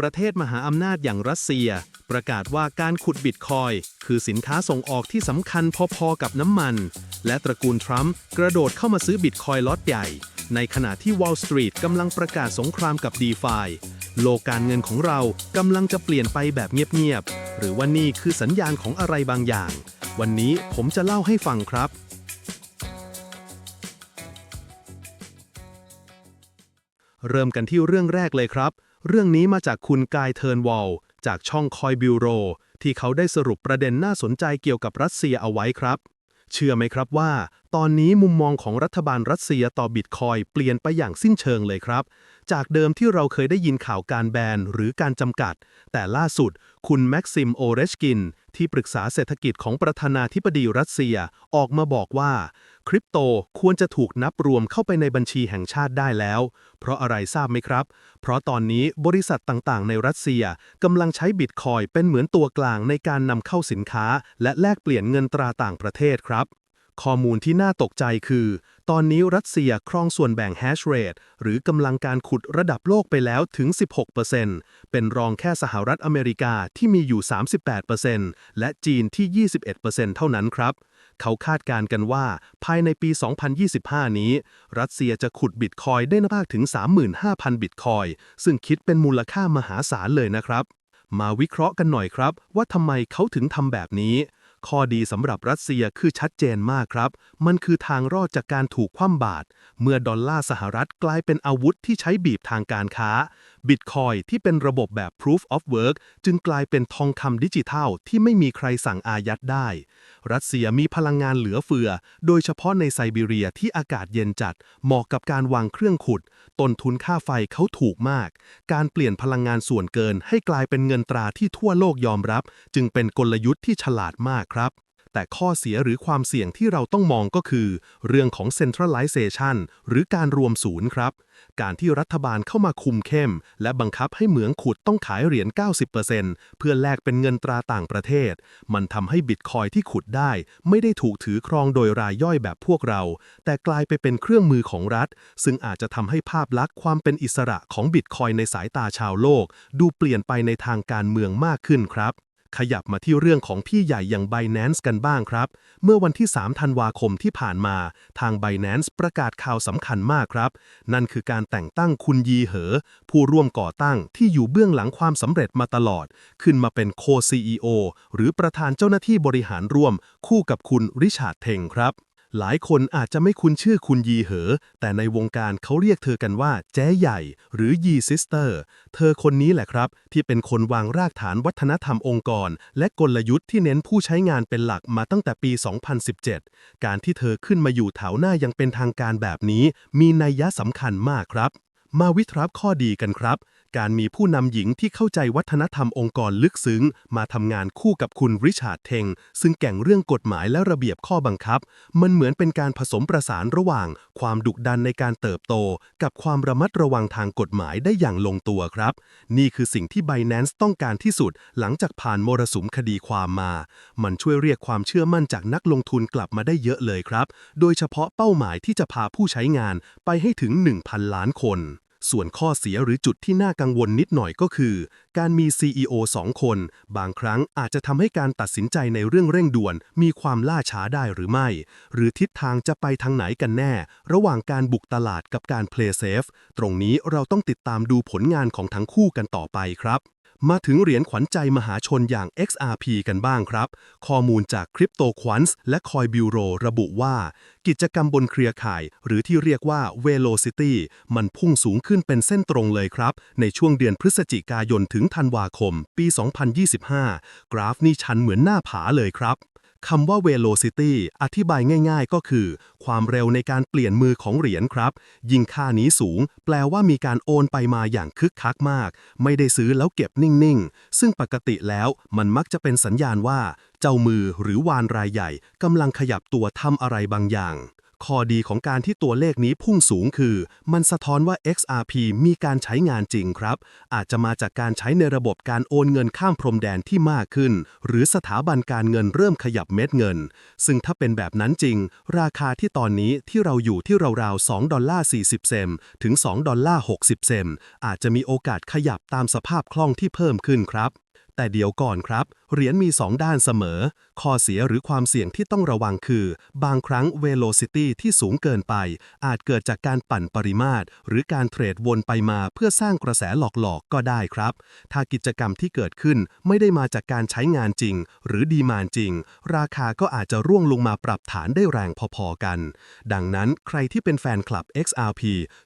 ประเทศมหาอำนาจอย่างรัสเซีย ประกาศว่าการขุดบิตคอยคือสินค้าส่งออกที่สำคัญพอๆกับน้ำมัน และตระกูลทรัมป์กระโดดเข้ามาซื้อบิตคอยล็อตใหญ่ ในขณะที่ Wall Street กำลังประกาศสงครามกับ d e f าโลกการเงินของเรากำลังจะเปลี่ยนไปแบบเงียบๆ หรือว่านี่คือสัญญาณของอะไรบางอย่าง วันนี้ผมจะเล่าให้ฟังครับเริ่มกันที่เรื่องแรกเลยครับ เรื่องนี้มาจากคุณกายเทิร์นวอลจากช่องคอยบิวโร ที่เขาได้สรุปประเด็นน่าสนใจเกี่ยวกับรัสเซียเอาไว้ครับ เชื่อไหมครับว่า ตอนนี้มุมมองของรัฐบาลรัสเซียต่อบิตคอยเปลี่ยนไปอย่างสิ้นเชิงเลยครับ จากเดิมที่เราเคยได้ยินข่าวการแบนหรือการจำกัด แต่ล่าสุด คุณแม็กซิมโอเรชกิน ที่ปรึกษาเศรษฐกิจของประธานาธิบดีรัสเซีย ออกมาบอกว่า คริปโตควรจะถูกนับรวมเข้าไปในบัญชีแห่งชาติได้แล้ว เพราะอะไรทราบไหมครับ เพราะตอนนี้บริษัทต่างๆ ในรัสเซียกำลังใช้บิตคอยเป็นเหมือนตัวกลางในการนำเข้าสินค้า และแลกเปลี่ยนเงินตราต่างประเทศครับ ข้อมูลที่น่าตกใจคือ ตอนนี้รัสเซียครองส่วนแบ่งแฮชเรทหรือกำลังการขุดระดับโลกไปแล้วถึง 16%เป็นรองแค่สหรัฐอเมริกาที่มีอยู่ 38%และจีนที่ 21%เท่านั้นครับ เขาคาดการณ์กันว่าภายในปี 2025 นี้ รัสเซียจะขุดบิตคอยได้มากถึง 35,000 บิตคอยซึ่งคิดเป็นมูลค่ามหาศาลเลยนะครับ มาวิเคราะห์กันหน่อยครับ ว่าทำไมเขาถึงทำแบบนี้ ข้อดีสำหรับรัสเซียคือชัดเจนมากครับ มันคือทางรอดจากการถูกคว่ำบาตรเมื่อดอลลาร์สหรัฐกลายเป็นอาวุธที่ใช้บีบทางการค้าบิตคอยที่เป็นระบบแบบ proof of work จึงกลายเป็นทองคำดิจิทัลที่ไม่มีใครสั่งอายัดได้ รัสเซียมีพลังงานเหลือเฟือ โดยเฉพาะในไซบีเรียที่อากาศเย็นจัด เหมาะกับการวางเครื่องขุด ต้นทุนค่าไฟเขาถูกมาก การเปลี่ยนพลังงานส่วนเกินให้กลายเป็นเงินตราที่ทั่วโลกยอมรับ จึงเป็นกลยุทธ์ที่ฉลาดมากครับ แต่ข้อเสียหรือความเสี่ยงที่เราต้องมองก็คือ เรื่องของ centralization หรือการรวมศูนย์ครับ การที่รัฐบาลเข้ามาคุมเข้ม และบังคับให้เหมืองขุดต้องขายเหรียญ 90%เพื่อแลกเป็นเงินตราต่างประเทศ มันทำให้บิตคอยที่ขุดได้ ไม่ได้ถูกถือครองโดยรายย่อยแบบพวกเรา แต่กลายไปเป็นเครื่องมือของรัฐ ซึ่งอาจจะทำให้ภาพลักษณ์ความเป็นอิสระของบิตคอยในสายตาชาวโลก ดูเปลี่ยนไปในทางการเมืองมากขึ้นครับ ขยับมาที่เรื่องของพี่ใหญ่อย่าง Binance กันบ้างครับ เมื่อวันที่ 3 ธันวาคมที่ผ่านมา ทาง Binance ประกาศข่าวสำคัญมากครับ นั่นคือการแต่งตั้งคุณยีเหอ ผู้ร่วมก่อตั้งที่อยู่เบื้องหลังความสำเร็จมาตลอด ขึ้นมาเป็นโค CEO หรือประธานเจ้าหน้าที่บริหารร่วม คู่กับคุณริชาร์ดเทงครับ หลายคนอาจจะไม่คุ้นชื่อคุณยีเหอ แต่ในวงการเขาเรียกเธอกันว่าแจ้ใหญ่ หรือยีซิสเตอร์ เธอคนนี้แหละครับ ที่เป็นคนวางรากฐานวัฒนธรรมองค์กร และกลยุทธ์ที่เน้นผู้ใช้งานเป็นหลักมาตั้งแต่ปี 2017 การที่เธอขึ้นมาอยู่แถวหน้ายังเป็นทางการแบบนี้ มีนัยยะสำคัญมากครับ มาวิเคราะห์ข้อดีกันครับ การมีผู้นำหญิงที่เข้าใจวัฒนธรรมองค์กรลึกซึ้ง มาทำงานคู่กับคุณริชาร์ดเทง ซึ่งแก่งเรื่องกฎหมายและระเบียบข้อบังคับ มันเหมือนเป็นการผสมประสานระหว่าง ความดุดันในการเติบโต กับความระมัดระวังทางกฎหมายได้อย่างลงตัวครับ นี่คือสิ่งที่ Binance ต้องการที่สุด หลังจากผ่านมรสุมคดีความมา มันช่วยเรียกความเชื่อมั่นจากนักลงทุนกลับมาได้เยอะเลยครับ โดยเฉพาะเป้าหมายที่จะพาผู้ใช้งานไปให้ถึง 1,000 ล้านคน ส่วนข้อเสียหรือจุดที่น่ากังวลนิดหน่อยก็คือ การมี CEO 2 คน บางครั้งอาจจะทำให้การตัดสินใจในเรื่องเร่งด่วน มีความล่าช้าได้หรือไม่ หรือทิศทางจะไปทางไหนกันแน่ ระหว่างการบุกตลาดกับการ play safe ตรงนี้เราต้องติดตามดูผลงานของทั้งคู่กันต่อไปครับ มาถึงเหรียญขวัญใจมหาชนอย่าง XRP กันบ้างครับ ข้อมูลจาก Crypto Quants และ Coin Bureau ระบุว่า กิจกรรมบนเครือข่าย หรือที่เรียกว่า Velocity มันพุ่งสูงขึ้นเป็นเส้นตรงเลยครับ ในช่วงเดือนพฤศจิกายนถึงธันวาคม ปี 2025 กราฟนี่ชันเหมือนหน้าผาเลยครับ คำว่า velocity อธิบายง่าย ๆ ก็คือ ความเร็วในการเปลี่ยนมือของเหรียญครับ ยิ่งค่านี้สูง แปลว่ามีการโอนไปมาอย่างคึกคักมาก ไม่ได้ซื้อแล้วเก็บนิ่ง ๆ ซึ่งปกติแล้วมันมักจะเป็นสัญญาณว่า เจ้ามือหรือวานรายใหญ่กำลังขยับตัวทำอะไรบางอย่าง ข้อดีของการที่ตัวเลขนี้พุ่งสูงคือ มันสะท้อนว่า XRP มีการใช้งานจริงครับ อาจจะมาจากการใช้ในระบบการโอนเงินข้ามพรมแดนที่มากขึ้น หรือสถาบันการเงินเริ่มขยับเม็ดเงิน ซึ่งถ้าเป็นแบบนั้นจริง ราคาที่ตอนนี้ที่เราอยู่ที่ราวๆ2ดอลลาร์40 เซนต์ถึง 2 ดอลลาร์ 60 เซนต์อาจจะมีโอกาสขยับตามสภาพคล่องที่เพิ่มขึ้นครับ แต่เดี๋ยวก่อนครับ เหรียญมี 2 ด้านเสมอ ข้อเสียหรือความเสี่ยงที่ต้องระวังคือ บางครั้ง velocity ที่สูงเกินไป อาจเกิดจากการปั่นปริมาตร หรือการเทรดวนไปมาเพื่อสร้างกระแสหลอกๆ ก็ได้ครับ ถ้ากิจกรรมที่เกิดขึ้นไม่ได้มาจากการใช้งานจริง หรือดีมานจริง ราคาก็อาจจะร่วงลงมาปรับฐานได้แรงพอๆกัน ดังนั้นใครที่เป็นแฟนคลับ XRP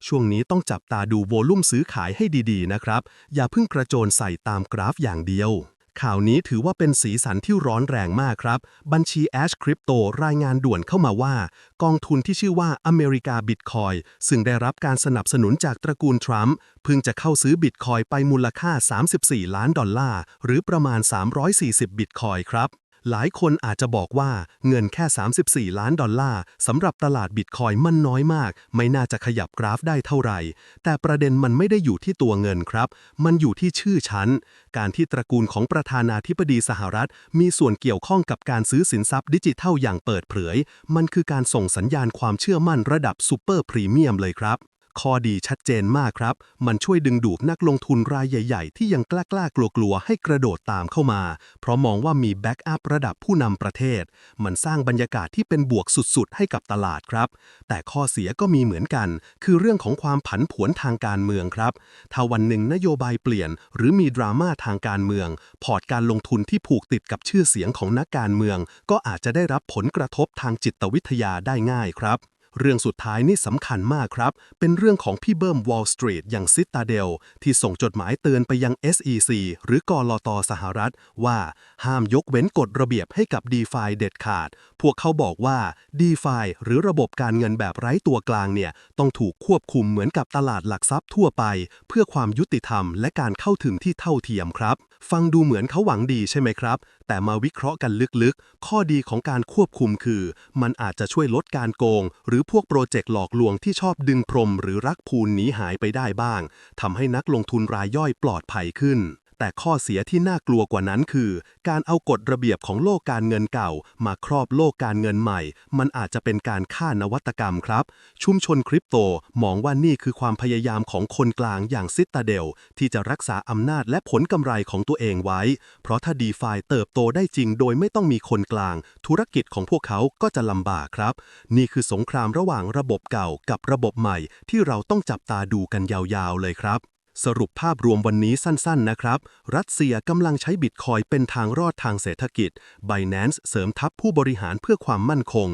ช่วงนี้ต้องจับตาดูโวลุ่มซื้อขายให้ดีๆนะครับ อย่าเพิ่งกระโจนใส่ตามกราฟอย่างเดียว ข่าวนี้ถือว่าเป็นสีสันที่ร้อนแรงมากครับ บัญชี Ash Crypto รายงานด่วนเข้ามาว่า กองทุนที่ชื่อว่าอเมริกาบิตคอยซึ่งได้รับการสนับสนุนจากตระกูลทรัมป์เพิ่งจะเข้าซื้อบิตคอยไปมูลค่า 34 ล้านดอลลาร์ หรือประมาณ 340 บิตคอยครับ หลายคนอาจจะบอกว่าเงินแค่ 34 ล้านดอลลาร์สำหรับตลาดบิตคอยมันน้อยมาก ไม่น่าจะขยับกราฟได้เท่าไหร่ แต่ประเด็นมันไม่ได้อยู่ที่ตัวเงินครับ มันอยู่ที่ชื่อชั้น การที่ตระกูลของประธานาธิบดีสหรัฐ มีส่วนเกี่ยวข้องกับการซื้อสินทรัพย์ดิจิทัลอย่างเปิดเผย มันคือการส่งสัญญาณความเชื่อมั่นระดับซูเปอร์พรีเมียมเลยครับ ข้อดีชัดเจนมากครับ มันช่วยดึงดูดนักลงทุนรายใหญ่ ๆ ที่ยังกล้าๆกลัวๆให้กระโดดตามเข้ามา เพราะมองว่ามีแบ็กอัพระดับผู้นำประเทศ มันสร้างบรรยากาศที่เป็นบวกสุด ๆ ให้กับตลาดครับ แต่ข้อเสียก็มีเหมือนกัน คือเรื่องของความผันผวนทางการเมืองครับ ถ้าวันหนึ่งนโยบายเปลี่ยน หรือมีดราม่าทางการเมือง พอร์ตการลงทุนที่ผูกติดกับชื่อเสียงของนักการเมือง ก็อาจจะได้รับผลกระทบทางจิตวิทยาได้ง่ายครับ เรื่องสุดท้ายนี่สำคัญมากครับ เป็นเรื่องของพี่เบิ้ม Wall Street อย่างซิตาเดลที่ส่งจดหมายเตือนไปยัง SEC หรือกอลตสหรัฐ ว่าห้ามยกเว้นกฎระเบียบให้กับ d e f i เด็ดขาด พวกเขาบอกว่า d e f i หรือระบบการเงินแบบไร้ตัวกลางเนี่ย ต้องถูกควบคุมเหมือนกับตลาดหลักทรัพย์ทั่วไป เพื่อความยุติธรรมและการเข้าถึงที่เท่าเทียมครับ ฟังดูเหมือนเขาหวังดีใช่ไหมครับ แต่มาวิเคราะห์กันลึกๆ ข้อดีของการควบคุมคือ มันอาจจะช่วยลดการโกง หรือพวกโปรเจกต์หลอกลวงที่ชอบดึงพรมหรือรักพูนหนีหายไปได้บ้างทำให้นักลงทุนรายย่อยปลอดภัยขึ้น แต่ข้อเสียที่น่ากลัวกว่านั้นคือ การเอากฎระเบียบของโลกการเงินเก่า มาครอบโลกการเงินใหม่ มันอาจจะเป็นการฆ่านวัตกรรมครับ ชุมชนคริปโตมองว่านี่คือความพยายามของคนกลางอย่างซิตตาเดล ที่จะรักษาอำนาจและผลกำไรของตัวเองไว้ เพราะถ้า d e f i เติบโตได้จริงโดยไม่ต้องมีคนกลาง ธุรกิจของพวกเขาก็จะลำบากครับ นี่คือสงครามระหว่างระบบเก่ากับระบบใหม่ ที่เราต้องจับตาดูกันยาวๆเลยครับ สรุปภาพรวมวันนี้สั้นๆ นะครับ รัสเซียกำลังใช้บิตคอยเป็นทางรอดทางเศรษฐกิจ Binance เสริมทัพผู้บริหารเพื่อความมั่นคง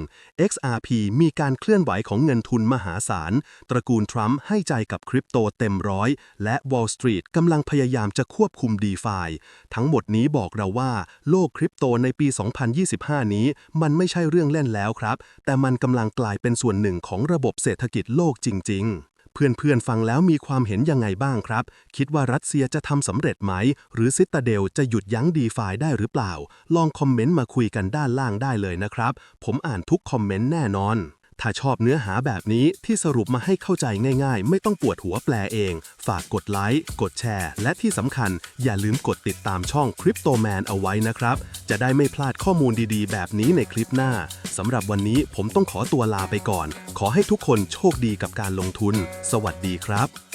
XRP มีการเคลื่อนไหวของเงินทุนมหาศาล ตระกูลทรัมป์ให้ใจกับคริปโตเต็มร้อย และ Wall Street กำลังพยายามจะควบคุม d e f i ทั้งหมดนี้บอกเราว่า โลกคริปโตในปี 2025 นี้ มันไม่ใช่เรื่องเล่นแล้วครับ แต่มันกำลังกลายเป็นส่วนหนึ่งของระบบเศรษฐกิจโลกจริง ๆ พื่อนๆฟังแล้วมีความเห็นยังไงบ้างครับ คิดว่ารัสเซียจะทำสำเร็จไหม หรือซิตาเดลจะหยุดยั้งดีฟาได้หรือเปล่า ลองคอมเมนต์มาคุยกันด้านล่างได้เลยนะครับ ผมอ่านทุกคอมเมนต์แน่นอน ถ้าชอบเนื้อหาแบบนี้ที่สรุปมาให้เข้าใจง่าย ๆ ไม่ต้องปวดหัวแปลเอง ฝากกดไลค์ กดแชร์ และที่สำคัญ อย่าลืมกดติดตามช่อง Crypto Man เอาไว้นะครับ จะได้ไม่พลาดข้อมูลดีๆ แบบนี้ในคลิปหน้า สำหรับวันนี้ผมต้องขอตัวลาไปก่อน ขอให้ทุกคนโชคดีกับการลงทุน สวัสดีครับ